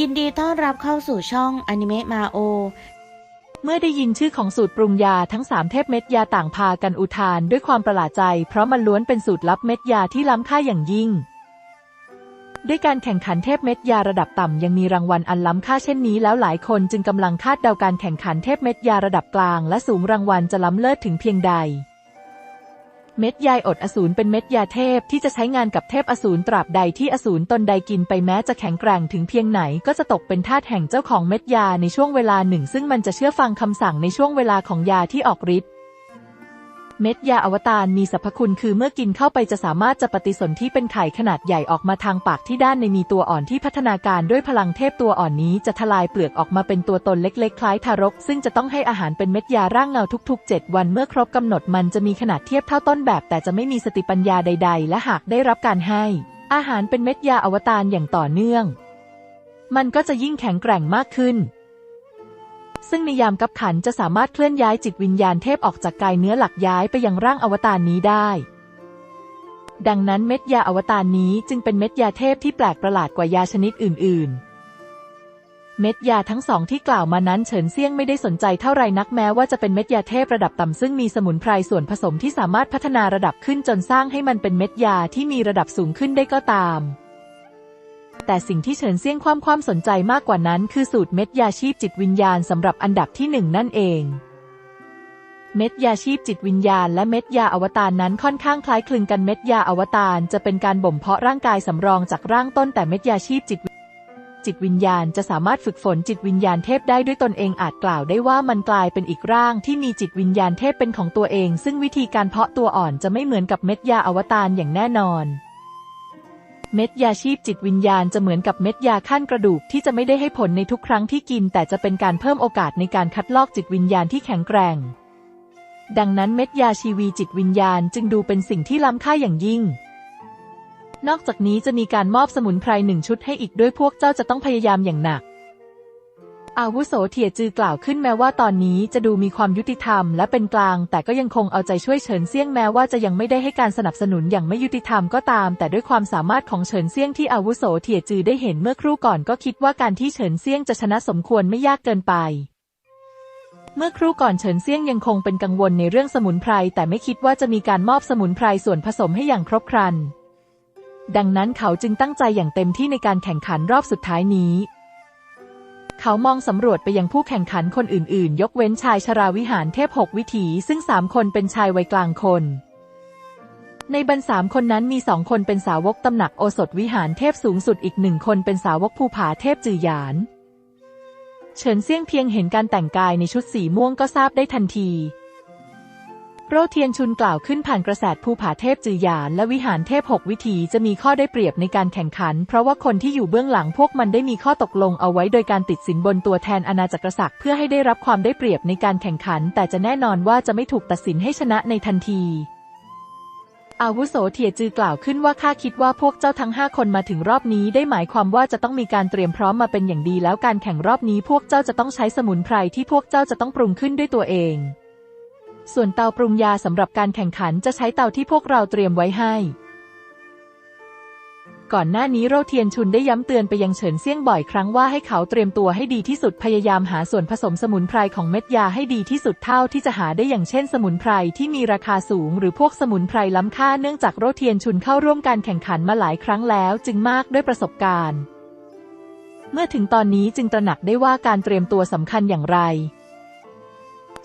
ยินดีต้อนรับเข้าสู่ช่องอนิเมะมาโอ เมื่อได้ยินชื่อของสูตรปรุงยาทั้งสามเทพเม็ดยาต่างพากันอุทานด้วยความประหลาดใจ เพราะมันล้วนเป็นสูตรลับเม็ดยาที่ล้ำค่าอย่างยิ่ง ด้วยการแข่งขันเทพเม็ดยาระดับต่ำยังมีรางวัลอันล้ำค่าเช่นนี้ แล้วหลายคนจึงกำลังคาดเดาการแข่งขันเทพเม็ดยาระดับกลาง และสูงรางวัลจะล้ำเลิศถึงเพียงใด เม็ดยาอดอสูรเป็นเม็ดยาเทพที่จะใช้งานกับเทพอสูรตราบใดที่อสูรตนใดกินไปแม้จะแข็งแกร่งถึงเพียงไหนก็จะตกเป็นทาสแห่งเจ้าของเม็ดยาในช่วงเวลาหนึ่ง ซึ่งมันจะเชื่อฟังคำสั่งในช่วงเวลาของยาที่ออกฤทธิ์ เม็ดยาอวตารมีสรรพคุณคือเมื่อกินเข้าไปจะสามารถจะปฏิสนธิเป็นไข่ขนาดใหญ่ออกมาทางปากที่ด้านในมีตัวอ่อนที่พัฒนาการด้วยพลังเทพตัวอ่อนนี้จะทลายเปลือกออกมาเป็นตัวตนเล็กๆ คล้ายทารก ซึ่งจะต้องให้อาหารเป็นเม็ดยาร่างเงาทุก ๆ 7 วันเมื่อครบกำหนดมันจะมีขนาดเทียบเท่าต้นแบบ แต่จะไม่มีสติปัญญาใด ๆ และหากได้รับการให้ อาหารเป็นเม็ดยาอวตารอย่างต่อเนื่อง มันก็จะยิ่งแข็งแกร่งมากขึ้น ซึ่งในยามกับขันจะสามารถเคลื่อนย้ายจิตวิญญาณเทพออกจากกายเนื้อหลักย้ายไปยังร่างอวตารนี้ได้ ดังนั้นเม็ดยาอวตารนี้จึงเป็นเม็ดยาเทพที่แปลกประหลาดกว่ายาชนิดอื่น ๆ เม็ดยาทั้งสองที่กล่าวมานั้นเฉินเซี่ยงไม่ได้สนใจเท่าไรนักแม้ว่าจะเป็นเม็ดยาเทพระดับต่ำซึ่งมีสมุนไพรส่วนผสมที่สามารถพัฒนาระดับขึ้นจนสร้างให้มันเป็นเม็ดยาที่มีระดับสูงขึ้นได้ก็ตาม แต่สิ่งที่เฉินเซี่ยงความความสนใจมากกว่านั้น คือสูตรเม็ดยาชีพจิตวิญญาณสำหรับอันดับที่หนึ่งนั่นเอง เม็ดยาชีพจิตวิญญาณ และเม็ดยาอวตารนั้นค่อนข้างคล้ายคลึงกันเม็ดยาอวตารจะเป็นการบ่มเพาะร่างกายสำรองจากร่างต้นแต่เม็ดยาชีพจิตจิตวิญญาณจะสามารถฝึกฝนจิตวิญญาณเทพได้ด้วยตนเองอาจกล่าวได้ว่ามันกลายเป็นอีกร่างที่มีจิตวิญญาณเทพเป็นของตัวเอง ซึ่งวิธีการเพาะตัวอ่อนจะไม่เหมือนกับเม็ดยาอวตารอย่างแน่นอน เม็ดยาชีพจิตวิญญาณจะเหมือนกับเม็ดยาขั้นกระดูกที่จะไม่ได้ให้ผลในทุกครั้งที่กิน แต่จะเป็นการเพิ่มโอกาสในการคัดลอกจิตวิญญาณที่แข็งแกร่ง ดังนั้นเม็ดยาชีวีจิตวิญญาณจึงดูเป็นสิ่งที่ล้ำค่าอย่างยิ่ง นอกจากนี้จะมีการมอบสมุนไพรหนึ่งชุดให้อีกด้วยพวกเจ้าจะต้องพยายามอย่างหนัก อาวุโสเถียจือกล่าวขึ้นแม้ว่าตอนนี้จะดูมีความยุติธรรมและเป็นกลาง แต่ก็ยังคงเอาใจช่วยเฉินเซี่ยงแม้ว่าจะยังไม่ได้ให้การสนับสนุนอย่างไม่ยุติธรรมก็ตาม แต่ด้วยความสามารถของเฉินเซี่ยงที่อาวุโสเถียจือได้เห็นเมื่อครู่ก่อนก็คิดว่าการที่เฉินเซี่ยงจะชนะสมควรไม่ยากเกินไปเมื่อครู่ก่อนเฉินเซี่ยงยังคงเป็นกังวลในเรื่องสมุนไพรแต่ไม่คิดว่าจะมีการมอบสมุนไพรส่วนผสมให้อย่างครบครัน ดังนั้นเขาจึงตั้งใจอย่างเต็มที่ในการแข่งขันรอบสุดท้ายนี้ เขามองสำรวจไปยังผู้แข่งขันคนอื่นๆ ยกเว้นชายชราวิหารเทพหกวิถี ซึ่งสามคนเป็นชายวัยกลางคน ในบรรสามคนนั้นมีสองคนเป็นสาวกตำหนักโอสถวิหารเทพสูงสุดอีกหนึ่งคนเป็นสาวกภูผาเทพจือหยาน เฉินเซี่ยงเพียงเห็นการแต่งกายในชุดสีม่วงก็ทราบได้ทันที โรเทียนชุนกล่าวขึ้นผ่านกระแสภูผาเทพจือหยานและวิหารเทพหกวิถีจะมีข้อได้เปรียบในการแข่งขัน เพราะว่าคนที่อยู่เบื้องหลังพวกมันได้มีข้อตกลงเอาไว้โดยการติดสินบนตัวแทนอาณาจักรศักดิ์เพื่อให้ได้รับความได้เปรียบในการแข่งขัน แต่จะแน่นอนว่าจะไม่ถูกตัดสินให้ชนะในทันทีอาวุโสเถียจือกล่าวขึ้นว่าข้าคิดว่าพวกเจ้าทั้งห้าคนมาถึงรอบนี้ได้หมายความว่าจะต้องมีการเตรียมพร้อมมาเป็นอย่างดี แล้วการแข่งรอบนี้พวกเจ้าจะต้องใช้สมุนไพรที่พวกเจ้าจะต้องปรุงขึ้นด้วยตัวเอง ส่วนเตาปรุงยาสำหรับการแข่งขันจะใช้เตาที่พวกเราเตรียมไว้ให้ ก่อนหน้านี้โรเทียนชุนได้ย้ำเตือนไปยังเฉินเซี่ยงบ่อยครั้งว่าให้เขาเตรียมตัวให้ดีที่สุดพยายามหาส่วนผสมสมุนไพรของเม็ดยาให้ดีที่สุดเท่าที่จะหาได้อย่างเช่นสมุนไพรที่มีราคาสูง หรือพวกสมุนไพรล้ำค่าเนื่องจากโรเทียนชุนเข้าร่วมการแข่งขันมาหลายครั้งแล้ว จึงมากด้วยประสบการณ์ เมื่อถึงตอนนี้จึงตระหนักได้ว่าการเตรียมตัวสำคัญอย่างไร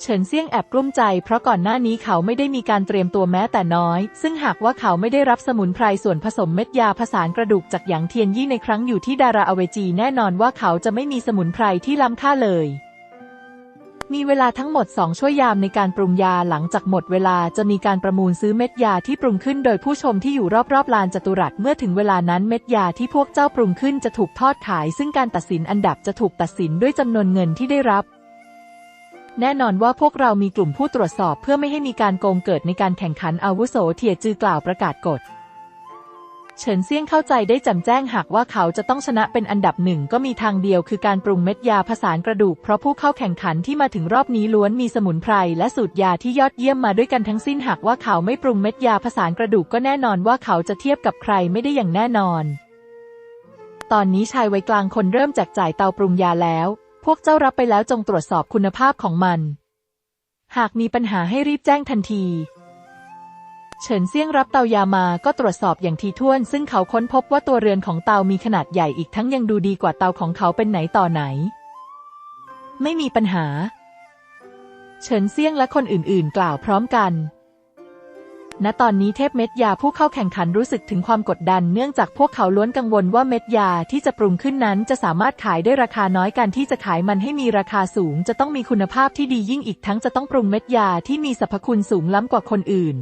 เฉินเซี่ยงแอบกลุ้มใจเพราะก่อนหน้านี้เขาไม่ได้มีการเตรียมตัวแม้แต่น้อย ซึ่งหากว่าเขาไม่ได้รับสมุนไพรส่วนผสมเม็ดยาผสานกระดูกจากหยางเทียนยี่ในครั้งอยู่ที่ดาราอเวจีแน่นอนว่าเขาจะไม่มีสมุนไพรที่ล้ำค่าเลยมีเวลาทั้งหมดสองชั่วยามในการปรุงยาหลังจากหมดเวลาจะมีการประมูลซื้อเม็ดยาที่ปรุงขึ้นโดยผู้ชมที่อยู่รอบๆลานจัตุรัสเมื่อถึงเวลานั้นเม็ดยาที่พวกเจ้าปรุงขึ้นจะถูกทอดขาย ซึ่งการตัดสินอันดับจะถูกตัดสินด้วยจำนวนเงินที่ได้รับ แน่นอนว่าพวกเรามีกลุ่มผู้ตรวจสอบเพื่อไม่ให้มีการโกงเกิดในการแข่งขันอาวุโสเทียจือกล่าวประกาศกฎ เฉินเซี่ยงเข้าใจได้แจ่มแจ้งหากว่าเขาจะต้องชนะเป็นอันดับหนึ่งก็มีทางเดียวคือการปรุงเม็ดยาผสานกระดูก เพราะผู้เข้าแข่งขันที่มาถึงรอบนี้ล้วนมีสมุนไพรและสูตรยาที่ยอดเยี่ยมมาด้วยกันทั้งสิ้นหากว่าเขาไม่ปรุงเม็ดยาผสานกระดูกก็แน่นอนว่าเขาจะเทียบกับใครไม่ได้อย่างแน่นอน ตอนนี้ชายวัยกลางคนเริ่มแจกจ่ายเตาปรุงยาแล้ว วกเจ้ารับไปแล้วจงตรวจสอบคุณภาพของมัน หากมีปัญหาให้รีบแจ้งทันที เฉินเซี่ยงรับเตายามาก็ตรวจสอบอย่างทีท่วน ซึ่งเขาค้นพบว่าตัวเรือนของเตามีขนาดใหญ่อีกทั้งยังดูดีกว่าเตาของเขาเป็นไหนต่อไหน ไม่มีปัญหา เฉินเซี่ยงและคนอื่นๆ กล่าวพร้อมกัน ณตอนนี้เทพเม็ดยาผู้เข้าแข่งขันรู้สึกถึงความกดดัน เนื่องจากพวกเขาล้วนกังวลว่าเม็ดยาที่จะปรุงขึ้นนั้น จะสามารถขายได้ราคาน้อยการที่จะขายมันให้มีราคาสูง จะต้องมีคุณภาพที่ดียิ่งอีกทั้งจะต้องปรุงเม็ดยาที่มีสรรพคุณสูงล้ำกว่าคนอื่น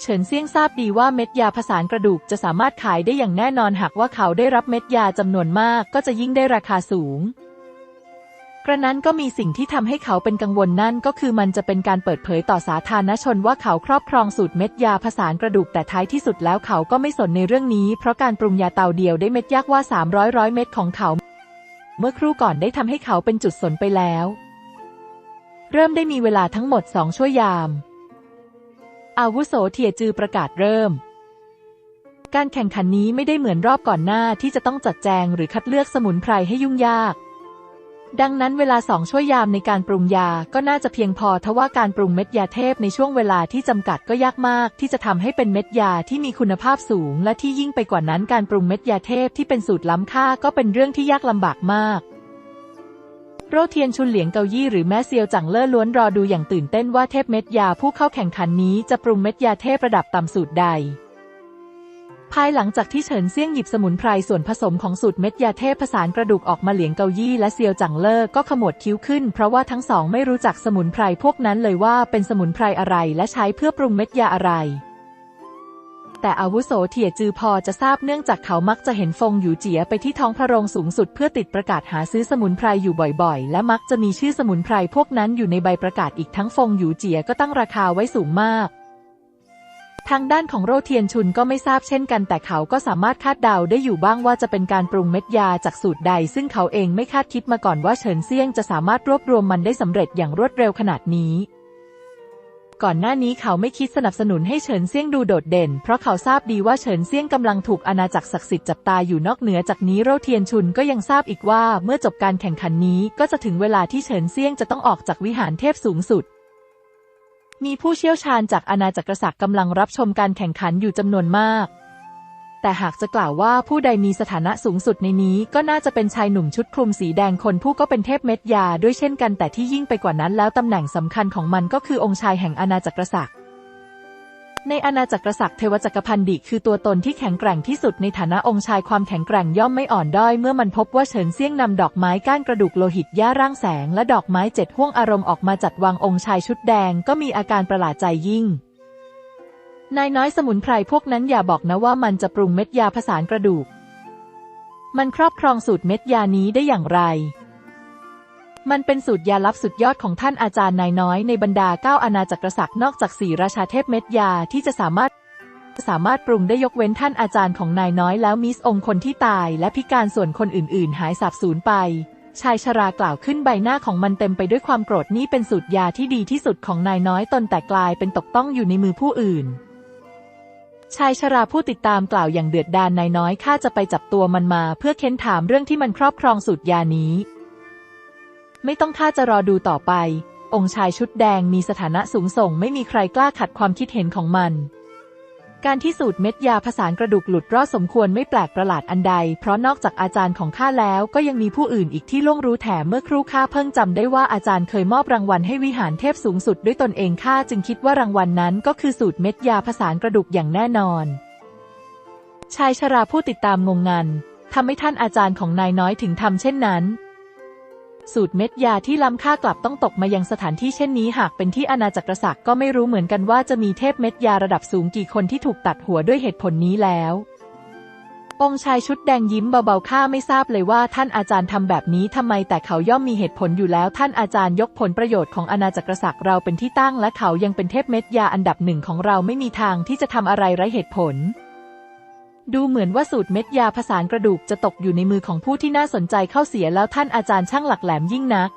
เฉินเซี่ยงทราบดีว่าเม็ดยาผสานกระดูกจะสามารถขายได้อย่างแน่นอนหากว่าเขาได้รับเม็ดยาจำนวนมาก ก็จะยิ่งได้ราคาสูง กระนั้นก็มีสิ่งที่ทำให้เขาเป็นกังวลนั่นก็คือมันจะเป็นการเปิดเผยต่อสาธารณชนว่าเขาครอบครองสูตรเม็ดยาผสานกระดูกแต่ท้ายที่สุดแล้วเขาก็ไม่สนในเรื่องนี้ เพราะการปรุงยาเตาเดียวได้เม็ดยากว่า 300ร้อยเม็ดของเขา เมื่อครู่ก่อนได้ทำให้เขาเป็นจุดสนไปแล้ว เริ่มได้มีเวลาทั้งหมดสองชั่วยาม อาวุโสเทียจือประกาศเริ่มการแข่งขันนี้ไม่ได้เหมือนรอบก่อนหน้าที่จะต้องจัดแจงหรือคัดเลือกสมุนไพรให้ยุ่งยาก ดังนั้นเวลาสองชั่วยามในการปรุงยาก็น่าจะเพียงพอทว่าการปรุงเม็ดยาเทพในช่วงเวลาที่จำกัดก็ยากมาก ที่จะทำให้เป็นเม็ดยาที่มีคุณภาพสูง และที่ยิ่งไปกว่านั้นการปรุงเม็ดยาเทพที่เป็นสูตรล้ำค่าก็เป็นเรื่องที่ยากลำบากมากโรเทียนชุนเหลียงเกายี่หรือแม่เซียวจังเล่อล้วนรอดูอย่างตื่นเต้นว่าเทพเม็ดยาผู้เข้าแข่งขันนี้จะปรุงเม็ดยาเทพระดับต่ำสูตรใด ภายหลังจากที่เฉินเซี่ยงหยิบสมุนไพรส่วนผสมของสูตรเม็ดยาเทพผสานกระดูกออกมาเหลียงเกายี่และเซียวจังเล่อก็ขมวดคิ้วขึ้น เพราะว่าทั้งสองไม่รู้จักสมุนไพรพวกนั้นเลยว่าเป็นสมุนไพรอะไรและใช้เพื่อปรุงเม็ดยาอะไรแต่อาวุโสเถี่ยจือพอจะทราบเนื่องจากเขามักจะเห็นฟงอยู่เจียไปที่ท้องพระโรงสูงสุดเพื่อติดประกาศหาซื้อสมุนไพรอยู่บ่อยๆ และมักจะมีชื่อสมุนไพรพวกนั้นอยู่ในใบประกาศอีกทั้งฟงอยู่เจียก็ตั้งราคาไว้สูงมาก ทางด้านของโรเทียนชุนก็ไม่ทราบเช่นกันแต่เขาก็สามารถคาดเดาได้อยู่บ้างว่าจะเป็นการปรุงเม็ดยาจากสูตรใด ซึ่งเขาเองไม่คาดคิดมาก่อนว่าเฉินเซียงจะสามารถรวบรวมมันได้สำเร็จอย่างรวดเร็วขนาดนี้ ก่อนหน้านี้เขาไม่คิดสนับสนุนให้เฉินเซียงดูโดดเด่น เพราะเขาทราบดีว่าเฉินเซียงกำลังถูกอาณาจักรศักดิ์สิทธิ์จับตาอยู่นอกเหนือจากนี้โรเทียนชุนก็ยังทราบอีกว่าเมื่อจบการแข่งขันนี้ก็จะถึงเวลาที่เฉินเซียงจะต้องออกจากวิหารเทพสูงสุด มีผู้เชี่ยวชาญจากอาณาจักรศักดิ์กำลังรับชมการแข่งขันอยู่จำนวนมาก แต่หากจะกล่าวว่าผู้ใดมีสถานะสูงสุดในนี้ ก็น่าจะเป็นชายหนุ่มชุดคลุมสีแดงคนผู้ก็เป็นเทพเม็ดยาด้วยเช่นกันแต่ที่ยิ่งไปกว่านั้นแล้วตำแหน่งสำคัญของมันก็คือองค์ชายแห่งอาณาจักรศักดิ์ ในอาณาจักรศักดิ์เทวจักรพันดิคือตัวตนที่แข็งแกร่งที่สุดในฐานะองค์ชายความแข็งแกร่งย่อมไม่อ่อนด้อยเมื่อมันพบว่าเฉินเซี่ยงนำดอกไม้ก้านกระดูกโลหิตย่าร่างแสง และดอกไม้เจ็ดห้วงอารมณ์ออกมาจัดวางองค์ชายชุดแดงก็มีอาการประหลาดใจยิ่งนายน้อยสมุนไพรพวกนั้นอย่าบอกนะว่ามันจะปรุงเม็ดยาผสานกระดูก มันครอบครองสูตรเม็ดยานี้ได้อย่างไร มันเป็นสูตรยาลับสุดยอดของท่านอาจารย์นายน้อยในบรรดาเก้าอาณาจักรศักดิ์นอกจากสี่ราชาเทพเม็ดยาที่จะสามารถ สามารถปรุงได้ยกเว้นท่านอาจารย์ของนายน้อยแล้วมิสองค์คนที่ตายและพิการส่วนคนอื่น ๆ หายสาบสูญไป ชายชรากล่าวขึ้นใบหน้าของมันเต็มไปด้วยความโกรธนี่เป็นสูตรยาที่ดีที่สุดของนายน้อยตนแต่กลายเป็นตกต้องอยู่ในมือผู้อื่นชายชราผู้ติดตามกล่าวอย่างเดือดดาลนายน้อยข้าจะไปจับตัวมันมา เพื่อเค้นถามเรื่องที่มันครอบครองสูตรยานี้ ไม่ต้องข้าจะรอดูต่อไป องค์ชายชุดแดงมีสถานะสูงส่ง ไม่มีใครกล้าขัดความคิดเห็นของมัน การที่สูตรเม็ดยาผสานกระดูกหลุดรอดสมควรไม่แปลกประหลาดอันใด เพราะนอกจากอาจารย์ของข้าแล้วก็ยังมีผู้อื่นอีกที่ล่วงรู้แถมเมื่อครู่ข้าเพิ่งจำได้ว่าอาจารย์เคยมอบรางวัลให้วิหารเทพสูงสุดด้วยตนเองข้าจึงคิดว่ารางวัลนนั้นก็คือสูตรเม็ดยาผสานกระดูกอย่างแน่นอน ชายชราผู้ติดตามงงงันทำให้ท่านอาจารย์ของนายน้อยถึงทำเช่นนั้น สูตรเม็ดยาที่ล้ำค่ากลับต้องตกมายังสถานที่เช่นนี้หากเป็นที่อาณาจักรศักดิ์ก็ไม่รู้เหมือนกันว่าจะมีเทพเม็ดยาระดับสูงกี่คนที่ถูกตัดหัวด้วยเหตุผลนี้แล้วองชายชุดแดงยิ้มเบาๆข้าไม่ทราบเลยว่าท่านอาจารย์ทำแบบนี้ทำไมแต่เขาย่อมมีเหตุผลอยู่แล้ว ท่านอาจารย์ยกผลประโยชน์ของอาณาจักรศักดิ์เราเป็นที่ตั้งและเขายังเป็นเทพเม็ดยาอันดับหนึ่งของเราไม่มีทางที่จะทำอะไรไร้เหตุผล ดูเหมือนว่าสูตรเม็ดยาผสานกระดูกจะตกอยู่ในมือของผู้ที่น่าสนใจเข้าเสียแล้วท่านอาจารย์ช่างหลักแหลมยิ่งนัก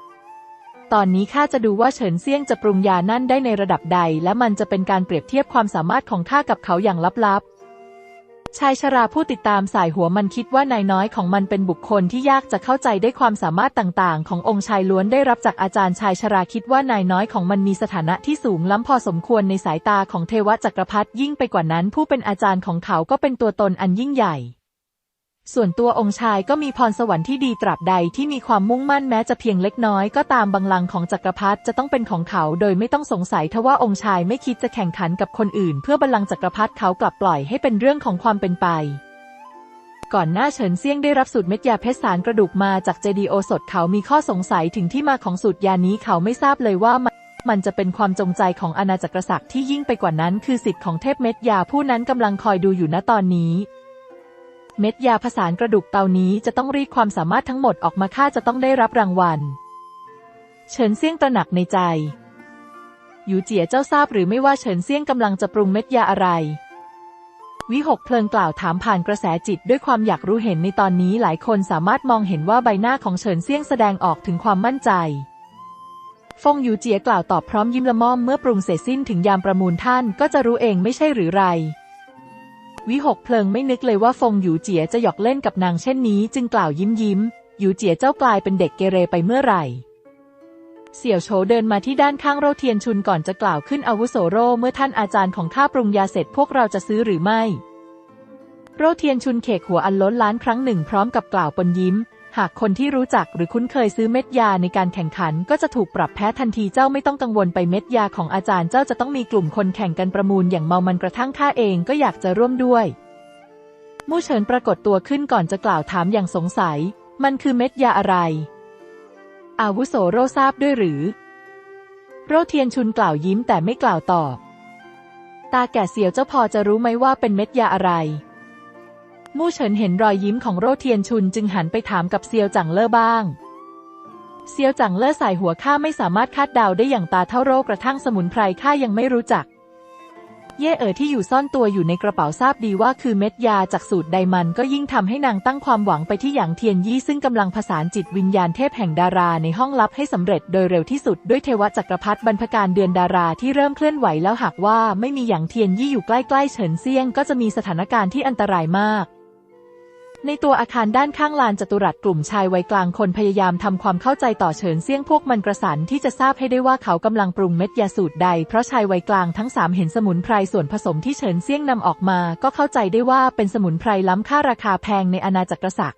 ตอนนี้ข้าจะดูว่าเฉินเซี่ยงจะปรุงยานั่นได้ในระดับใด และมันจะเป็นการเปรียบเทียบความสามารถของข้ากับเขาอย่างลับๆ ชายชราผู้ติดตามสายหัวมันคิดว่านายน้อยของมันเป็นบุคคลที่ยากจะเข้าใจได้ความสามารถต่างๆ ขององค์ชายล้วนได้รับจากอาจารย์ชายชราคิดว่านายน้อยของมันมีสถานะที่สูงล้ำพอสมควรในสายตาของเทวจักรพรรดิยิ่งไปกว่านั้นผู้เป็นอาจารย์ของเขาก็เป็นตัวตนอันยิ่งใหญ่ ส่วนตัวองค์ชายก็มีพรสวรรค์ที่ดีตราบใดที่มีความมุ่งมั่นแม้จะเพียงเล็กน้อยก็ตามบังลังของจักรพรรดิจะต้องเป็นของเขาโดยไม่ต้องสงสัยทว่าองค์ชายไม่คิดจะแข่งขันกับคนอื่น เพื่อบัลลังก์จักรพรรดิเขากลับปล่อยให้เป็นเรื่องของความเป็นไป ก่อนหน้าเฉินเซียงได้รับสูตรเม็ดยาเพชรสารกระดูกมาจากเจดีโอสถเขามีข้อสงสัยถึงที่มาของสูตรยานี้เขาไม่ทราบเลยว่ามันมันจะเป็นความจงใจของอาณาจักรสรรคที่ยิ่งไปกว่านั้นคือสิทธิ์ของเทพเม็ดยาผู้นั้นกำลังคอยดูอยู่ณตอนนี้ เม็ดยาผสานกระดูกเตานี้จะต้องรีดความสามารถทั้งหมดออกมาค่าจะต้องได้รับรางวัล เฉินเซี่ยงตระหนักในใจหยูเจียเจ้าทราบหรือไม่ว่าเฉินเซี่ยงกำลังจะปรุงเม็ดยาอะไร วิหกเพลิงกล่าวถามผ่านกระแสจิตด้วยความอยากรู้เห็นในตอนนี้หลายคนสามารถมองเห็นว่าใบหน้าของเฉินเซี่ยงแสดงออกถึงความมั่นใจฟงยูเจียกล่าวตอบพร้อมยิ้มละม่อมเมื่อปรุงเสร็จสิ้นถึงยามประมูลท่านก็จะรู้เองไม่ใช่หรือไร วิหกเพลิงไม่นึกเลยว่าฟงหยูเจียจะหยอกเล่นกับนางเช่นนี้ จึงกล่าวยิ้มยิ้มหยูเจียเจ้ากลายเป็นเด็กเกเรไปเมื่อไหร่ เสี่ยวโฉเดินมาที่ด้านข้างโรเทียนชุนก่อนจะกล่าวขึ้นอาวุโสโรเมื่อท่านอาจารย์ของข้าปรุงยาเสร็จพวกเราจะซื้อหรือไม่ โรเทียนชุนเขกหัวอันล้นล้านครั้งหนึ่งพร้อมกับกล่าวปนยิ้ม หากคนที่รู้จักหรือคุ้นเคยซื้อเม็ดยาในการแข่งขัน ก็จะถูกปรับแพ้ทันทีเจ้าไม่ต้องกังวลไปเม็ดยาของอาจารย์เจ้าจะต้องมีกลุ่มคนแข่งกันประมูลอย่างเมามันกระทั่งข้าเองก็อยากจะร่วมด้วยมู่เฉินปรากฏตัวขึ้นก่อนจะกล่าวถามอย่างสงสัย มันคือเม็ดยาอะไร อาวุโสโรทราบด้วยหรือ โรเทียนชุนกล่าวยิ้มแต่ไม่กล่าวตอบ ตาแก่เสียวเจ้าพอจะรู้ไหมว่าเป็นเม็ดยาอะไร มู่เฉินเห็นรอยยิ้มของโรเทียนชุนจึงหันไปถามกับเซียวจังเล่อบ้าง เซียวจังเล่อสายหัวข้าไม่สามารถคาดเดาได้อย่างตาเท่าโรกระทั่งสมุนไพรข้ายังไม่รู้จัก เย่เอ๋อที่อยู่ซ่อนตัวอยู่ในกระเป๋าทราบดีว่าคือเม็ดยาจากสูตรใดมันก็ยิ่งทำให้นางตั้งความหวังไปที่หยางเทียนยี่ซึ่งกำลังผสานจิตวิญญาณเทพแห่งดาราในห้องลับให้สำเร็จโดยเร็วที่สุดด้วยเทวจักรพรรดิบรรพการเดือนดาราที่เริ่มเคลื่อนไหวแล้วหากว่าไม่มีหยางเทียนยี่อยู่ใกล้ๆเฉินเซียงก็จะมีสถานการณ์ที่อันตรายมาก ในตัวอาคารด้านข้างลานจัตุรัสกลุ่มชายวัยกลางคนพยายามทำความเข้าใจต่อเฉินเซี่ยงพวกมันกระสันที่จะทราบให้ได้ว่าเขากำลังปรุงเม็ดยาสูตรใด เพราะชายวัยกลางทั้งสามเห็นสมุนไพรส่วนผสมที่เฉินเซี่ยงนำออกมา ก็เข้าใจได้ว่าเป็นสมุนไพรล้ำค่าราคาแพงในอาณาจักรสรรค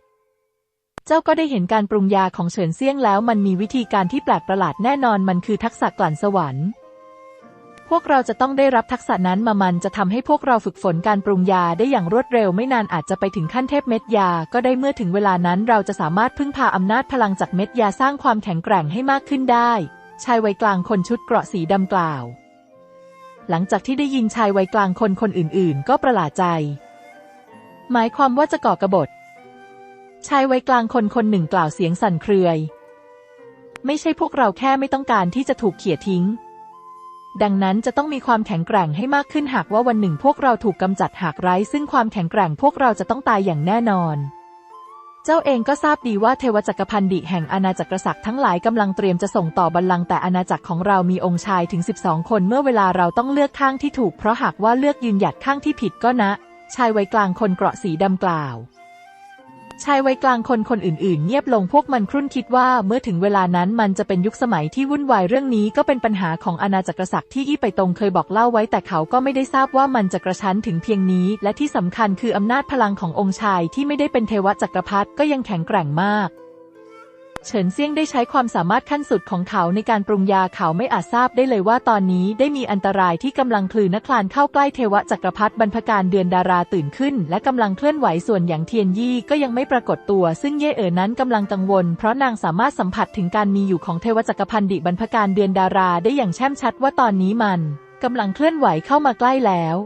เจ้าก็ได้เห็นการปรุงยาของเฉินเซี่ยงแล้วมันมีวิธีการที่แปลกประหลาดแน่นอนมันคือทักษะกลั่นสวรรค์ พวกเราจะต้องได้รับทักษะนั้นมามันจะทำให้พวกเราฝึกฝนการปรุงยาได้อย่างรวดเร็วไม่นานอาจจะไปถึงขั้นเทพเม็ดยา ก็ได้เมื่อถึงเวลานั้นเราจะสามารถพึ่งพาอำนาจพลังจากเม็ดยาสร้างความแข็งแกร่งให้มากขึ้นได้ ชายวัยกลางคนชุดเกราะสีดำกล่าว หลังจากที่ได้ยินชายวัยกลางคนคนอื่น ๆ ก็ประหลาดใจ หมายความว่าจะก่อกระบฏชายวัยกลางคนคนหนึ่งกล่าวเสียงสั่นเครือไม่ใช่พวกเราแค่ไม่ต้องการที่จะถูกเขี่ยทิ้ง ดังนั้นจะต้องมีความแข็งแกร่งให้มากขึ้นหากว่าวันหนึ่งพวกเราถูกกำจัดหากไร้ ซึ่งความแข็งแกร่งพวกเราจะต้องตายอย่างแน่นอน เจ้าเองก็ทราบดีว่าเทวจักรพันดิแห่งอาณาจักรสรรคทั้งหลายกำลังเตรียมจะส่งต่อบัลลังก์แต่อาณาจักรของเรามีองค์ชายถึง 12 คนเมื่อเวลาเราต้องเลือกข้างที่ถูกเพราะหากว่าเลือกยืนหยัดข้างที่ผิดก็นะ ชายวัยกลางคนเกราะสีดำกล่าว ชายวัยกลางคนคนอื่นๆ เงียบลงพวกมันครุ่นคิดว่าเมื่อถึงเวลานั้นมันจะเป็นยุคสมัยที่วุ่นวายเรื่องนี้ก็เป็นปัญหาของอาณาจักรศักดิ์ที่อี้ไปตรงเคยบอกเล่าไว้แต่เขาก็ไม่ได้ทราบว่ามันจะกระชั้นถึงเพียงนี้ และที่สำคัญคืออำนาจพลังขององค์ชายที่ไม่ได้เป็นเทวจักรพรรดิก็ยังแข็งแกร่งมาก เฉินเซี่ยงได้ใช้ความสามารถขั้นสุดของเขาในการปรุงยาเขาไม่อาจทราบได้เลยว่าตอนนี้ได้มีอันตรายที่กำลังคลืนนักคลานเข้าใกล้เทวจักรพรรดิบรรพการเดือนดาราตื่นขึ้น และกำลังเคลื่อนไหวส่วนอย่างเทียนยี่ก็ยังไม่ปรากฏตัว ซึ่งเย่เอ๋อนั้นกำลังกังวล เพราะนางสามารถสัมผัสถึงการมีอยู่ของเทวจักรพันดิบรรพการเดือนดาราได้อย่างแช่มชัดว่าตอนนี้มันกำลังเคลื่อนไหวเข้ามาใกล้แล้ว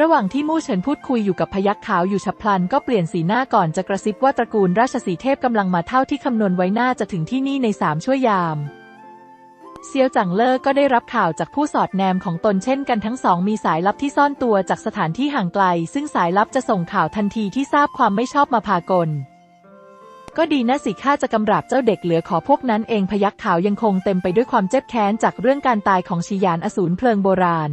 ระหว่างที่มู่เฉินพูดคุยอยู่กับพยักขาวอยู่ฉับพลันก็เปลี่ยนสีหน้าก่อนจะกระซิบว่าตระกูลราชสีเทพกำลังมาเท่าที่คำนวณไว้น่าจะถึงที่นี่ในสามชั่วยาม เซียวจังเลอก็ได้รับข่าวจากผู้สอดแนมของตนเช่นกันทั้งสองมีสายลับที่ซ่อนตัวจากสถานที่ห่างไกล ซึ่งสายลับจะส่งข่าวทันทีที่ทราบความไม่ชอบมาพากล ก็ดีนะสิข้าจะกำราบเจ้าเด็กเหลือขอพวกนั้นเองพยักขาวยังคงเต็มไปด้วยความเจ็บแค้นจากเรื่องการตายของชิยานอสูรเพลิงโบราณ